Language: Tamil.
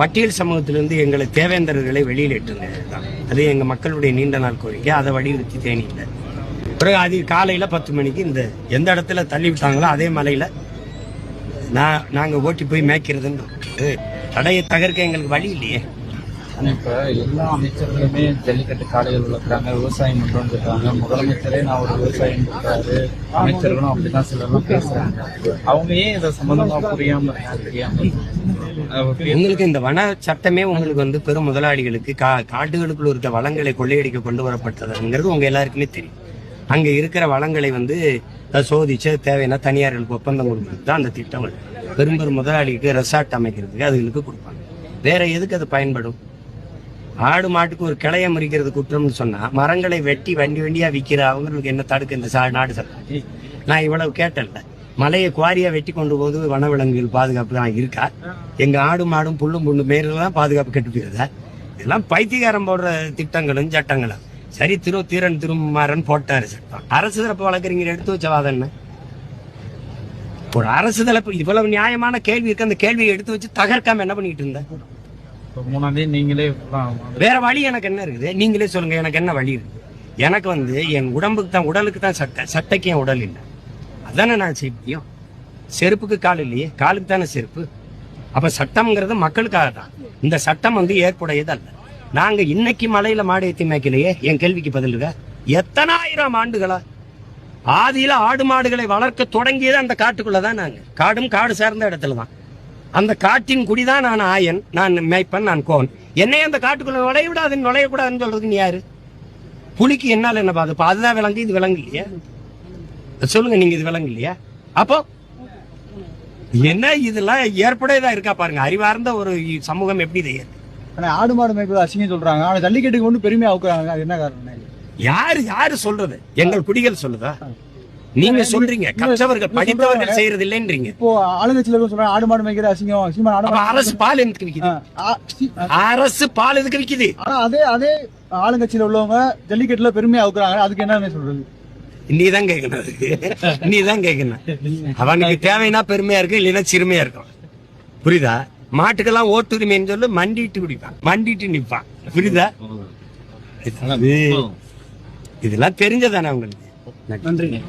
பட்டியல் சமூகத்திலிருந்து எங்களை தேவேந்தர்களை வெளியில் எட்டுங்க தான். அது எங்கள் மக்களுடைய நீண்ட நாள் கோரிக்கை. அதை வலியுறுத்தி தேனியில். பிறகு அது காலையில் பத்து மணிக்கு இந்த எந்த இடத்துல தள்ளி விட்டாங்களோ அதே மலையில் நான் நாங்கள் ஓட்டி போய் மேய்க்கிறதுன்னு தடையை தகர்க்க எங்களுக்கு வழி இல்லையே. இப்போ எல்லா அமைச்சர்களுமே ஜல்லிக்கட்டு காலையில் வளர்க்குறாங்க விவசாயம் பண்ணுறோம்னு இருக்காங்க முதலமைச்சரே நான் ஒரு விவசாயம் பண்ணுறாரு அமைச்சர்களும் அப்படிதான் சிலர்லாம் பேசுறாங்க. அவங்க ஏன் இதை சம்மந்தமாக புரியாமல் புரியாம உங்களுக்கு இந்த வன சட்டமே உங்களுக்கு வந்து பெரும் முதலாளிகளுக்கு கா காட்டுகளுக்குள்ள இருக்க வளங்களை கொள்ளையடிக்க கொண்டு வரப்பட்டதுங்கிறது உங்க எல்லாருக்குமே தெரியும். அங்க இருக்கிற வளங்களை வந்து சோதிச்சு தேவையான தனியார்களுக்கு ஒப்பந்தம் கொடுக்கறது தான் அந்த திட்டம் பெரும் பெரும் முதலாளிக்கு ரெசார்ட் அமைக்கிறதுக்கு அதுகளுக்கு கொடுப்பாங்க. வேற எதுக்கு அது பயன்படும்? ஆடு மாட்டுக்கு ஒரு கிளைய முறிக்கிறது குற்றம்னு சொன்னா மரங்களை வெட்டி வண்டி வண்டியா விற்கிற அவங்களுக்கு என்ன தடுக்க இந்த சா- நாடு சட்டம் நான் இவ்வளவு கேட்டேன்ல. மலையை குவாரியா வெட்டி கொண்டு போது வனவிலங்குகள் பாதுகாப்பு தான் இருக்கா? எங்க ஆடு மாடும் புல்லும் புண்ணு மேலாம் பாதுகாப்பு கெட்டு போயிருதா இதெல்லாம் பைத்தியகாரம் போடுற திட்டங்களும் சட்டங்களும். சரி திரு தீரன் திருமாறன் போட்டாரு சட்டம். அரசு தரப்பு வழக்கறிஞர் எடுத்து வச்ச வாதம் என்ன? ஒரு அரசு தரப்பு இவ்வளவு நியாயமான கேள்வி இருக்கு அந்த கேள்வியை எடுத்து வச்சு தகர்க்காம என்ன பண்ணிட்டு இருந்த? இப்ப மூணாம் தேதி நீங்களே வேற வழி எனக்கு என்ன இருக்குது? நீங்களே சொல்லுங்க எனக்கு என்ன வழி இருக்கு? எனக்கு வந்து என் உடம்புக்கு தான் உடலுக்கு தான் சட்டை சட்டைக்கு என் உடல் இல்லை. அதானே நான் செய்ய முடியும்? செருப்புக்கு கால் இல்லையே காலுக்கு தானே செருப்பு? அப்ப சட்டம்ங்கிறது மக்களுக்காக தான். இந்த சட்டம் வந்து ஏற்புடையது அல்ல நாங்க இன்னைக்கு மலையில மாடு ஏத்தி மேய்க்கலையே என் கேள்விக்கு பதிலுக எத்தனாயிரம் ஆண்டுகளா? ஆதியில ஆடு மாடுகளை வளர்க்க தொடங்கியது அந்த காட்டுக்குள்ளதான் நாங்க. காடும் காடு சார்ந்த இடத்துல தான். அந்த காட்டின் குடிதான் நான் ஆயன் நான் மேய்ப்பன் நான் கோன். என்னை அந்த காட்டுக்குள்ள நுழைய விடாதுன்னு நுழையக்கூடாதுன்னு சொல்றதுக்கு நீ யாரு? புலிக்கு என்னால என்ன பாது அதுதான் விலங்கு இது விலங்கு இல்லையா. சொல்லுங்க நீங்க இது விலங்கு இல்லையா அப்போ என்ன இதெல்லாம் ஏற்புடையதா இருக்கா பாருங்க. அறிவார்ந்த ஒரு சமூகம் எப்படி இதை? ஆனா ஆடு மாடு மேய்ப்பது அசிங்கம் சொல்றாங்க. ஆனா ஜல்லிக்கட்டுக்கு ஒண்ணு பெருமையா அவுக்குறாங்க அது என்ன காரணம்? யாரு யாரு சொல்றது? எங்கள் குடிகள் சொல்லுதா? நீங்க சொல்றீங்க. கற்றவர்கள் படித்தவர்கள் செய்யறது இல்லைன்றீங்க இப்போ ஆளுங்கட்சியில சொல்றாங்க ஆடு மாடு மேய்க்கிற அசிங்கம். சீமான் ஆடு அரசு பால் எதுக்கு விக்குது? அரசு பால் எதுக்கு விக்குது? ஆனா அதே அதே ஆளுங்கட்சியில உள்ளவங்க ஜல்லிக்கட்டுல பெருமையா அவுக்குறாங்க அதுக்கு என்ன சொல்றது? நீ தான் கேட்கணும். அதுக்கு நீ தான் கேட்கணும். அவனுக்கு தேவைன்னா பெருமையா இருக்கு இல்லைன்னா சிறுமையா இருக்கும். புரியுதா? மாட்டுக்கெல்லாம் ஓட்டுரிமைன்னு சொல்லி மண்டிட்டு குடிப்பான். மண்டிட்டு நிப்பான். புரியுதா? இது- இதெல்லாம் தெரிஞ்சதானே அவங்களுக்கு? நன்றி